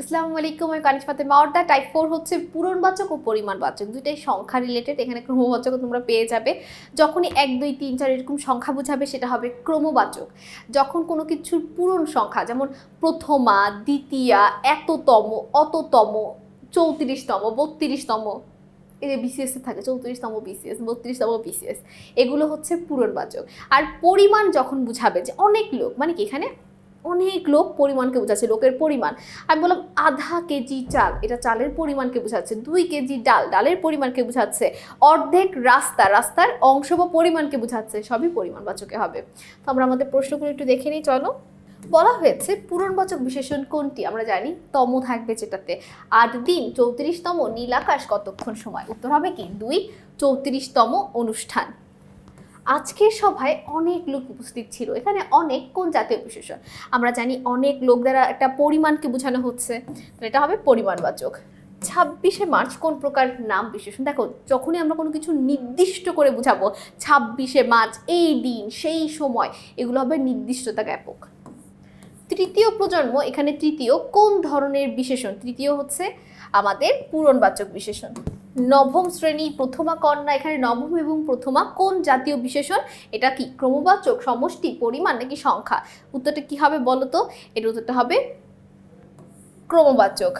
আসসালামু আলাইকুম, আমি কানিজ ফাতে মাওয়ার্দা টাইপ ফোর হচ্ছে পূরণবাচক ও পরিমাণবাচক দুইটাই সংখ্যা রিলেটেড এখানে ক্রমবাচক তোমরা পেয়ে যাবে। যখনই এক, দুই, তিন, চার এরকম সংখ্যা বোঝাবে, সেটা হবে ক্রমবাচক যখন কোনো কিছুর পূরণ সংখ্যা, যেমন প্রথমা, দ্বিতীয়া, এততম, অততম, চৌত্রিশতম, বত্রিশতম, এই যে বিসিএস থাকে, চৌত্রিশতম বিসিএস বত্রিশতম বিসিএস এগুলো হচ্ছে পূরণবাচক আর পরিমাণ যখন বুঝাবে যে অনেক লোক মানে কি এখানে অনেক লোক পরিমাণকে বোঝাচ্ছে, লোকের পরিমাণ। আমি বললাম, আধা কেজি চাল, এটা চালের পরিমাণকে বোঝাচ্ছে, দুই কেজি ডাল, ডালের পরিমাণকে বোঝাচ্ছে, অর্ধেক রাস্তা, রাস্তার অংশ বা পরিমাণকে বোঝাচ্ছে, সবই পরিমাণবাচকে হবে। তো আমরা আমাদের প্রশ্নগুলো একটু দেখে নিই, চলো। বলা হয়েছে, পূরণবাচক বিশেষণ কোনটি? আমরা জানি, তম থাকবে যেটাতে। আট দিন, চৌত্রিশতম নীলাকাশ কতক্ষণ সময়? উত্তর হবে কি? দুই, চৌত্রিশতম অনুষ্ঠান। আজকের সভায় অনেক লোক উপস্থিত ছিল। এখানে অনেক কোন জাতীয় বিশেষণ? আমরা জানি অনেক লোক দ্বারা একটা পরিমাণকে বোঝানো হচ্ছে। এটা হবে পরিমাণবাচক। ছাব্বিশে মার্চ কোন প্রকার নাম বিশেষণ? দেখো, যখনই আমরা কোনো কিছু নির্দিষ্ট করে বুঝাবো, ছাব্বিশে মার্চ, এই দিন, সেই সময়, এগুলো হবে নির্দিষ্টতা জ্ঞাপক তৃতীয় প্রজন্ম, এখানে তৃতীয় কোন ধরনের বিশেষণ? তৃতীয় হচ্ছে আমাদের পূরণবাচক বিশেষণ। নবম শ্রেণি প্রথমা কন্যা, এখানে নবম এবং প্রথমা, কোন জাতীয় বিশেষণ? এটা কি ক্রমবাচক, সমষ্টি, পরিমাণ নাকি সংখ্যা? উত্তরটা কি হবে বলো তো এর উত্তরটা হবে ক্রমবাচক।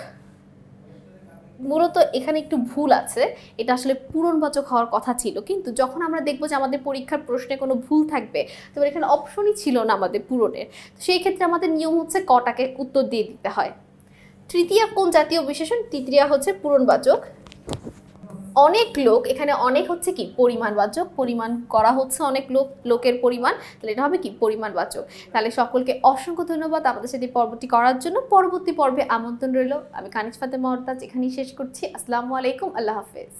মূলত এখানে একটু ভুল আছে, এটা আসলে পূরণবাচক হওয়ার কথা ছিল, কিন্তু যখন আমরা দেখব যে আমাদের পরীক্ষার প্রশ্নে কোনো ভুল থাকবে তবে এখানে অপশনই ছিল না আমাদের পূরণের। তো সেই ক্ষেত্রে আমাদের নিয়ম হচ্ছে কটাকে উত্তর দিয়ে দিতে হয়। তৃতীয়া কোন জাতীয় বিশেষণ? তৃতীয়া হচ্ছে পূরণবাচক। অনেক লোক, এখানে অনেক হচ্ছে কি? পরিমাণবাচক, পরিমাণ করা হচ্ছে অনেক লোক, লোকের পরিমাণ। তাহলে এটা হবে কি? পরিমাণবাচক। তাহলে সকলকে অসংখ্য ধন্যবাদ আমাদের সাথে পর্বটি করার জন্য। পরবর্তী পর্বে আমন্ত্রণ রইল। আমি কানিজ ফাতে মহরতাজ এখানেই শেষ করছি। আসসালামু আলাইকুম। আল্লাহ হাফেজ।